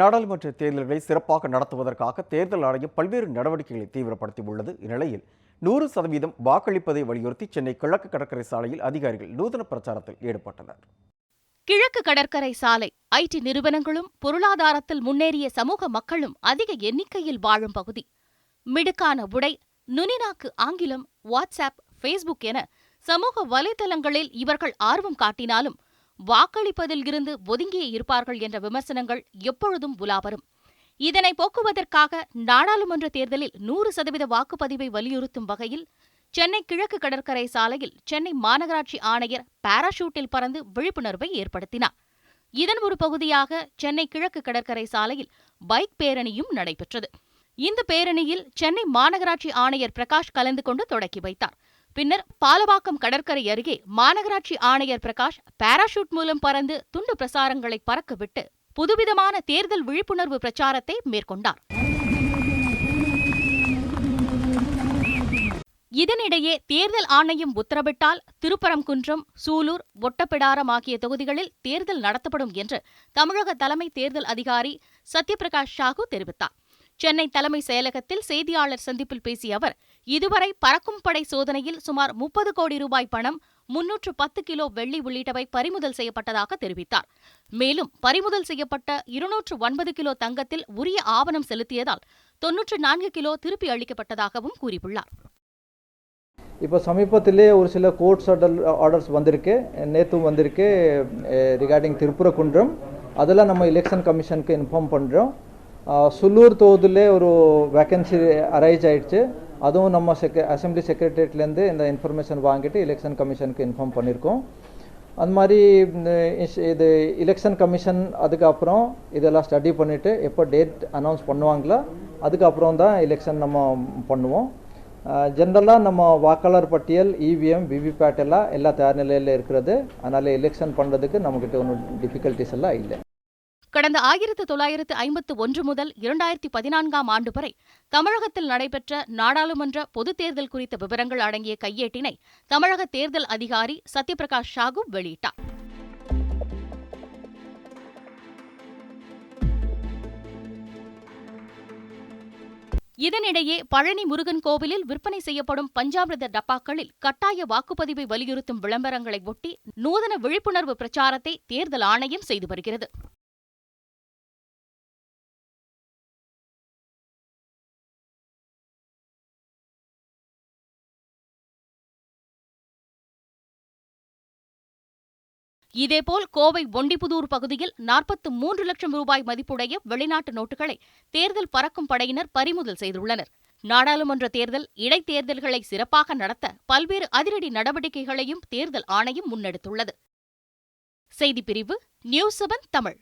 நாடாளுமன்ற தேர்தல்களை சிறப்பாக நடத்துவதற்காக தேர்தல் ஆணையம் பல்வேறு நடவடிக்கைகளை தீவிரப்படுத்தியுள்ளது. இந்நிலையில் நூறு சதவீதம் வாக்களிப்பதை வலியுறுத்தி சென்னை கிழக்கு கடற்கரை சாலையில் அதிகாரிகள் நூதன பிரச்சாரத்தில் ஈடுபட்டனர். கிழக்கு கடற்கரை சாலை ஐடி நிறுவனங்களும் பொருளாதாரத்தில் முன்னேறிய சமூக மக்களும் அதிக எண்ணிக்கையில் வாழும் பகுதி. மிடுக்கான உடை நுனிநாக்கு ஆங்கிலம் வாட்ஸ்அப் ஃபேஸ்புக் என சமூக வலைதளங்களில் இவர்கள் ஆர்வம் காட்டினாலும் வாக்களிப்பதில் இருந்து ஒதுங்கியே இருப்பார்கள் என்ற விமர்சனங்கள் எப்பொழுதும் உலாவரும். இதனை போக்குவதற்காக நாடாளுமன்ற தேர்தலில் நூறு சதவீத வாக்குப்பதிவை வலியுறுத்தும் வகையில் சென்னை கிழக்கு கடற்கரை சாலையில் சென்னை மாநகராட்சி ஆணையர் பாராஷூட்டில் பறந்து விழிப்புணர்வை ஏற்படுத்தினார். இதன் ஒரு பகுதியாக சென்னை கிழக்கு கடற்கரை சாலையில் பைக் பேரணியும் நடைபெற்றது. இந்த பேரணியில் சென்னை மாநகராட்சி ஆணையர் பிரகாஷ் கலந்து கொண்டு தொடக்கி வைத்தார். பின்னர் பாலவாக்கம் கடற்கரை அருகே மாநகராட்சி ஆணையர் பிரகாஷ் பாராஷூட் மூலம் பறந்து துண்டு பிரசாரங்களை பறக்கவிட்டு புதுவிதமான தேர்தல் விழிப்புணர்வு பிரச்சாரத்தை மேற்கொண்டார். இதனிடையே தேர்தல் ஆணையம் உத்தரவிட்டால் திருப்பரங்குன்றம் சூலூர் ஒட்டப்பிடாரம் ஆகிய தொகுதிகளில் தேர்தல் நடத்தப்படும் என்று தமிழக தலைமை தேர்தல் அதிகாரி சத்யபிரகாஷ் சாஹூ தெரிவித்தார். சென்னை தலைமை செயலகத்தில் செய்தியாளர் சந்திப்பில் பேசிய அவர் இதுவரை பறக்கும் படை சோதனையில் சுமார் முப்பது கோடி ரூபாய் பணம் முன்னூற்று பத்து கிலோ வெள்ளி உள்ளிட்டவை பறிமுதல் செய்யப்பட்டதாக தெரிவித்தார். மேலும் பறிமுதல் செய்யப்பட்ட இருநூற்று ஒன்பது கிலோ தங்கத்தில் உரிய ஆவணம் செலுத்தியதால் தொன்னூற்று நான்கு கிலோ திருப்பி அளிக்கப்பட்டதாகவும் கூறியுள்ளார். இப்போ சமீபத்திலே ஒரு சில கோர்ட்ஸ் ஆர்டர் ஆர்டர்ஸ் வந்திருக்கு. நேற்றும் வந்திருக்கு ரிகார்டிங் திருப்புரக்குன்றம். அதெல்லாம் நம்ம எலெக்ஷன் கமிஷனுக்கு இன்ஃபார்ம் பண்ணுறோம் சுல்லூர் தொகுதியிலே ஒரு வேக்கன்சி அரைஸ் ஆயிடுச்சு. அதுவும் நம்ம செக் அசம்பிளி செக்ரட்டரியேட்லேருந்து இந்த இன்ஃபர்மேஷன் வாங்கிட்டு எலெக்ஷன் கமிஷனுக்கு இன்ஃபார்ம் பண்ணியிருக்கோம் அந்த மாதிரி இந்த இது எலெக்ஷன் கமிஷன் அதுக்கப்புறம் இதெல்லாம் ஸ்டடி பண்ணிவிட்டு எப்போ டேட் அனௌன்ஸ் பண்ணுவாங்களோ அதுக்கப்புறம் தான் எலெக்ஷன் நம்ம பண்ணுவோம். ஜென்ரலாக நம்ம வாக்காளர் பட்டியல் இவிஎம் விவிபேட் எல்லாம் எல்லா தயார் நிலையில் இருக்கிறது. அதனால் எலெக்ஷன் பண்ணுறதுக்கு நம்மக்கிட்ட ஒன்றும் டிஃபிகல்ட்டிஸ் எல்லாம் இல்லை. கடந்த ஆயிரத்து தொள்ளாயிரத்து ஐம்பத்து ஒன்று முதல் இரண்டாயிரத்தி பதினான்காம் ஆண்டு வரை தமிழகத்தில் நடைபெற்ற நாடாளுமன்ற பொதுத் தேர்தல் குறித்த விவரங்கள் அடங்கிய கையேட்டினை தமிழக தேர்தல் அதிகாரி சத்யபிரகாஷ் சாகு வெளியிட்டார். இதனிடையே பழனி முருகன் கோவிலில் விற்பனை செய்யப்படும் பஞ்சாமிரத டப்பாக்களில் கட்டாய வாக்குப்பதிவை வலியுறுத்தும் விளம்பரங்களை ஒட்டி நூதன விழிப்புணர்வு பிரச்சாரத்தை தேர்தல் ஆணையம் செய்து வருகிறது. இதேபோல் கோவை ஒண்டிப்புதூர் பகுதியில் நாற்பத்து மூன்று லட்சம் ரூபாய் மதிப்புடைய வெளிநாட்டு நோட்டுகளை தேர்தல் பறக்கும் படையினர் பறிமுதல் செய்துள்ளனர். நாடாளுமன்ற தேர்தல் இடைத்தேர்தல்களை சிறப்பாக நடத்த பல்வேறு அதிரடி நடவடிக்கைகளையும் தேர்தல் ஆணையம் முன்னெடுத்துள்ளது. செய்திப்பிரிவு நியூஸ் செவன் தமிழ்.